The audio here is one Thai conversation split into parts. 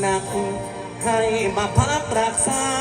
หนัก ให้มาพักรักษา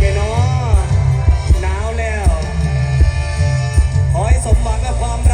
แท้เนาะหนาวแล้ว ขอให้สมหวังกัความรัก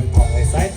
good on my side.